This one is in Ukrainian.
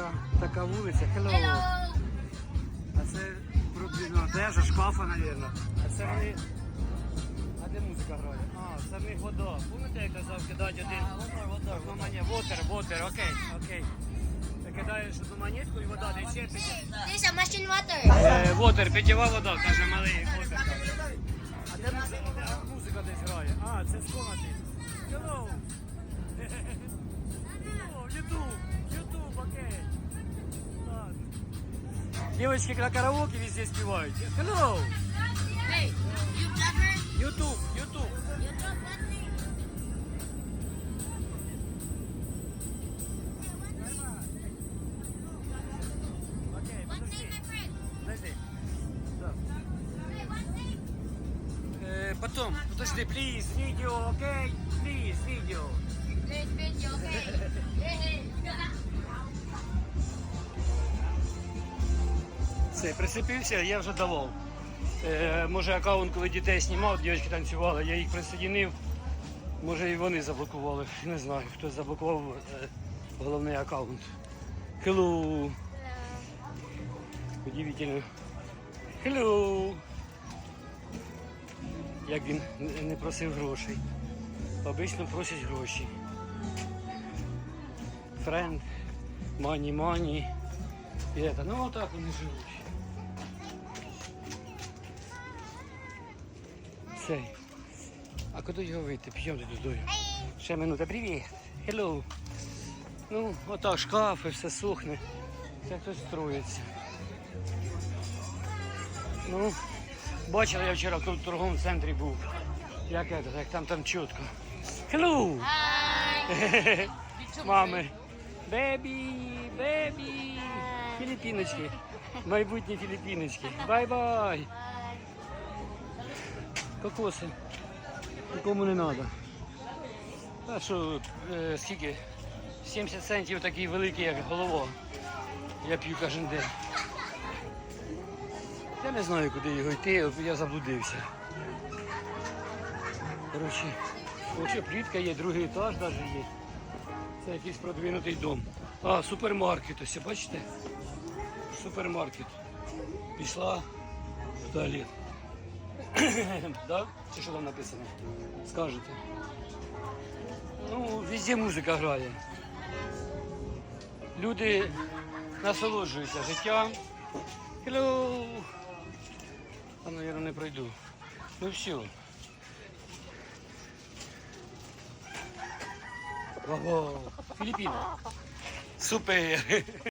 така, така вулиця. Hello. А це пробіжна одежа, шкафа, мабуть. А це вони. А де музика грає? А, це в них вода. Пам'ятаєте, я казав, кидати один. Одноманет. Вотер, вотер, окей, окей. Ти кидаєш одну монетку і вода тече. This is a water. Е, Вотер, питєва вода, каже малий. Вотер. А де музика, де музика десь грає? А, це з комнати. Hello. Hello, Девочки на караоке везде спевают. Hello! Hey, you YouTube, YouTube. Окей, подожди. Подожди. Э, потом, подожди, please, видео, окей? Okay? Please, видео. Все, присипився, я вже давав. Е, може аккаунт, коли дітей знімав, дівчатки танцювали, я їх присоединив. Може і вони заблокували. Не знаю, хто заблокував е, головний аккаунт. Hello. Удивительно. Hello. Як він не- просив грошей. Обично просять гроші. Friend, money, money. І это, ну отак вони живуть. Цей. А куди його вийти? Підемо додому. Ще минута. Привіт. Hello. Ну, отак шкафи, все сухне. Це хтось строїться. Ну, бачила я вчора, коли в торговому центрі був. Як это, як там там чітко. Hello! Hi. Мами. Бебі, бебі. Філіпіночки. Майбутні філіпіночки. Бай-бай. Кокоси. Нікому не треба. А що, е, скільки? 70 центів такий великий, як голова. Я п'ю кожен день. Я не знаю, куди його йти, я заблудився. Коротше, ось плітка є, другий етаж навіть є. Це якийсь продвинутий дом. А, супермаркет, ось бачите? Супермаркет. Пішла в туалет. да? Чи що там написано? Скажете. Ну, везде музика грає. Люди насолоджуються життям. Hello! А, мабуть, не пройду. Ну все. Ого, Філіппіни. Супер.